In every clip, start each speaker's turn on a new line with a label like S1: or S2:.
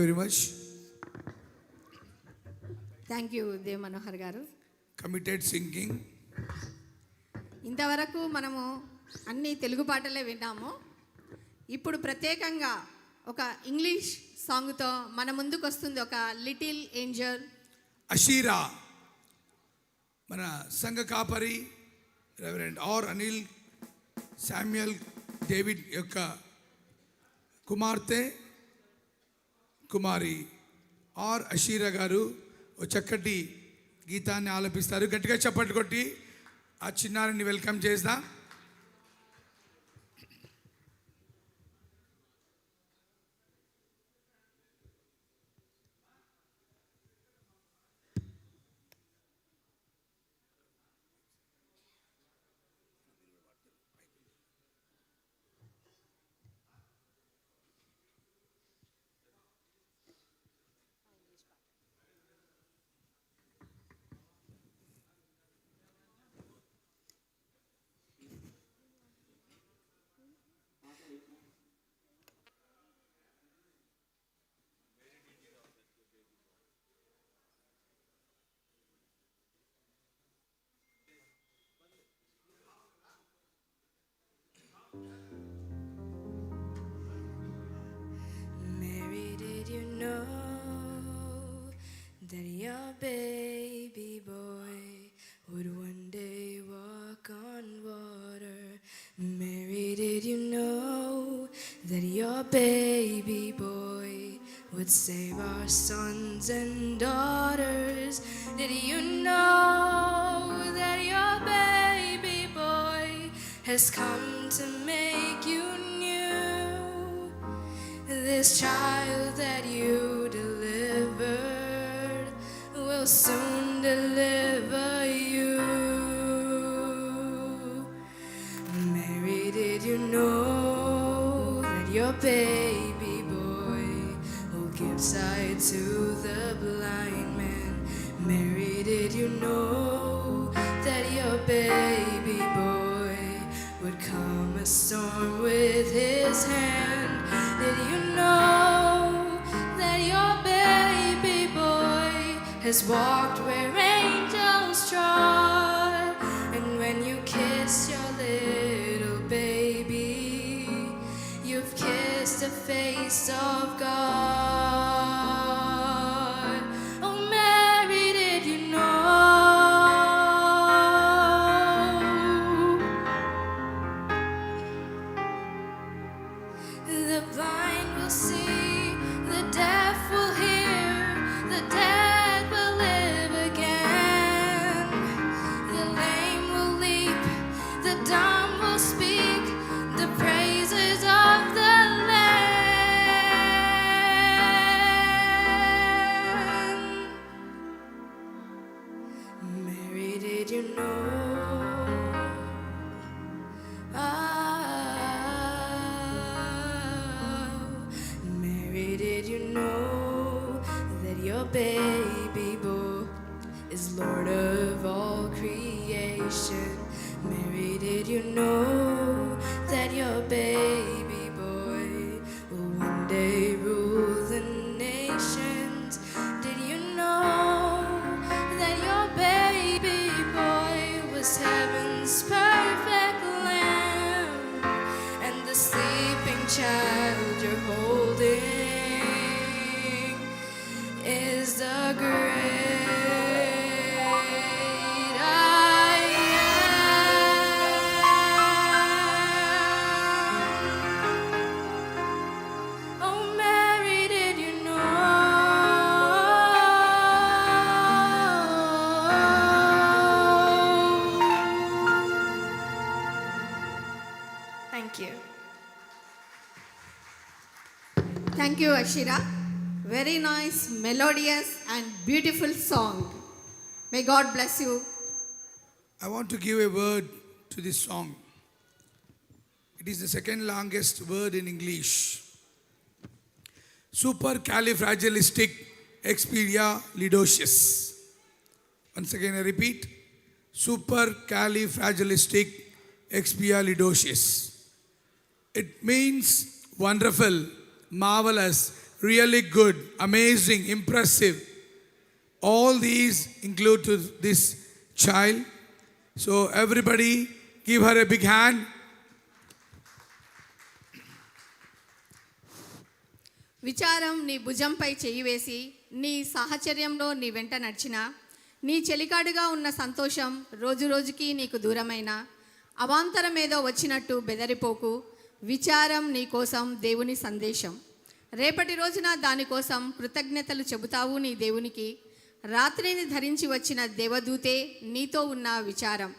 S1: You very much.
S2: Thank you Dev Manohar గారు
S1: Committed singing.
S2: ఇంతవరకు మనము అన్ని తెలుగు పాటలే విన్నాము ఇప్పుడు ప్రత్యేకంగా ఒక ఇంగ్లీష్ సాంగ్తో మన ముందుకు వస్తుంది ఒక లిటిల్ ఏంజల్
S1: అషీరా మన సంఘ కాపరి reverend R Anil Samuel David యొక్క కుమార్తె కుమారి ఆర్ అషీరా గారు ఓ చక్కటి గీతాన్ని ఆలపిస్తారు. గట్టిగా చప్పట్లు కొట్టి ఆ చిన్నారిని వెల్కమ్ చేద్దాం
S3: save our sons and daughters? Did you know that your baby boy has come to make you new? This child that you delivered will soon know that your baby boy would calm a storm with his hand? Did you know that your baby boy has walked where angels trod? And when you kiss your little baby, you've kissed the face of God. Thank you, Ashira. Very nice, melodious, and beautiful song. May God bless you.
S1: I want to give a word to this song. It is the second longest word in English. Super Supercalifragilistic expialidocious. Once again, I repeat. super Supercalifragilistic expialidocious. It means wonderful marvelous, really good, amazing, impressive. All these include to this child. So everybody give her a big hand.
S2: విచారం నీ భుజంపై చెయ్యి వేసి నీ సాహచర్యంలో నీ వెంట నడిచిన నీ చెలికాడుగా ఉన్న సంతోషం రోజు రోజుకి నీకు దూరమైన అవాంతరం ఏదో వచ్చినట్టు బెదరిపోకు విచారం నీ కోసం దేవుని సందేశం. రేపటి రోజున దానికోసం కృతజ్ఞతలు చెబుతావు నీ దేవునికి. రాత్రిని ధరించి వచ్చిన దేవదూతే నీతో ఉన్న విచారం.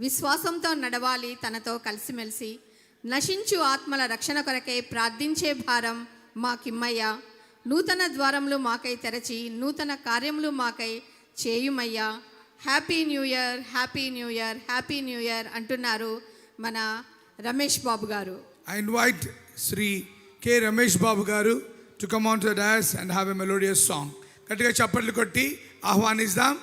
S2: విశ్వాసంతో నడవాలి తనతో కలిసిమెలిసి. నశించు ఆత్మల రక్షణ కొరకే ప్రార్థించే భారం మాకిమ్మయ్య. నూతన ద్వారములు మాకై తెరచి నూతన కార్యములు మాకై చేయుమయ్యా. Happy new year happy new year happy new year అంటున్నారు మన రమేష్ బాబు గారు.
S1: I invite Shri K Ramesh Babu గారు to come on to the dais and have a melodious song గట్టిగా చప్పట్లు కొట్టి ఆహ్వానిస్తాం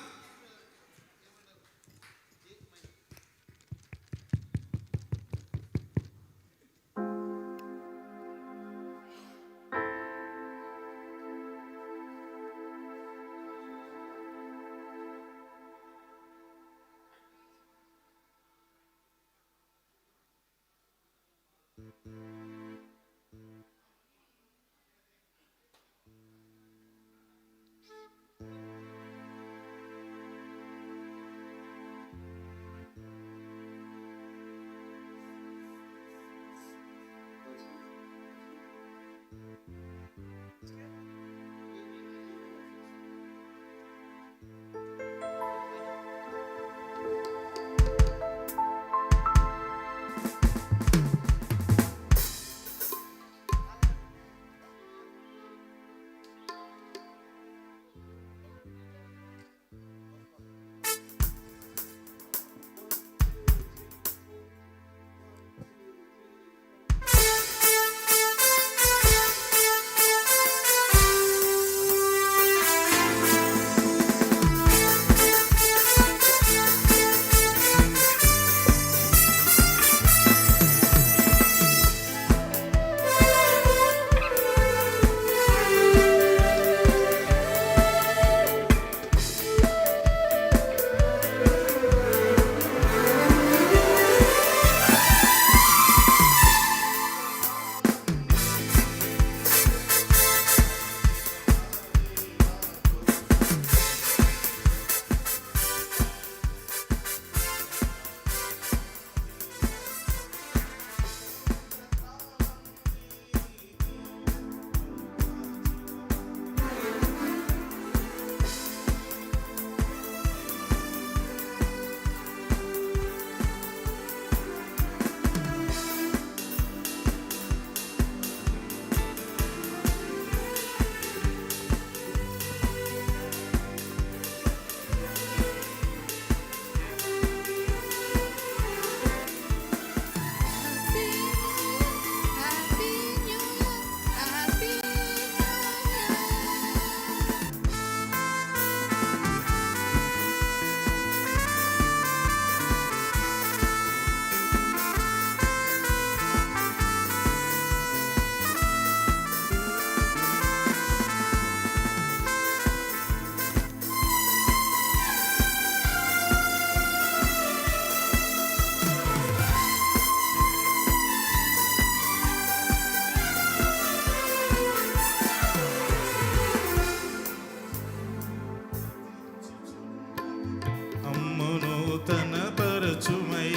S4: అమ్మును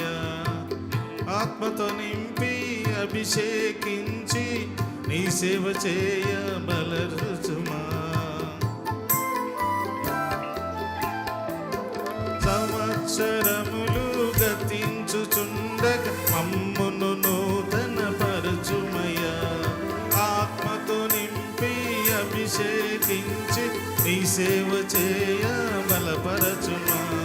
S4: ఆత్మతో నింపి అభిషేకించి నీ సేవ చేయ బలరుచుమా. సంవత్సరములు గతించుచుండగ మమ్మును నూతన ఆత్మతో నింపి అభిషేకించి నీ సేవ చేయ బలపరచుమా.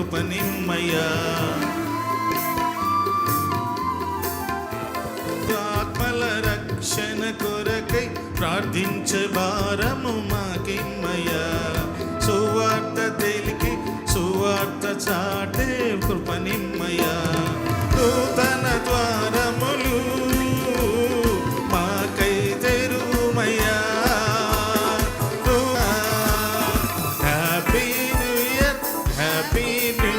S4: కృపనిమ్మయ్యా. ఆత్మల రక్షణ కొరకై ప్రార్థించే భారము మాకిమ్మయ్యా. సువార్త తెలికి సువార్త చాటే కృపనిమ్మయ్యా. నూతన ద్వారా ఇయర్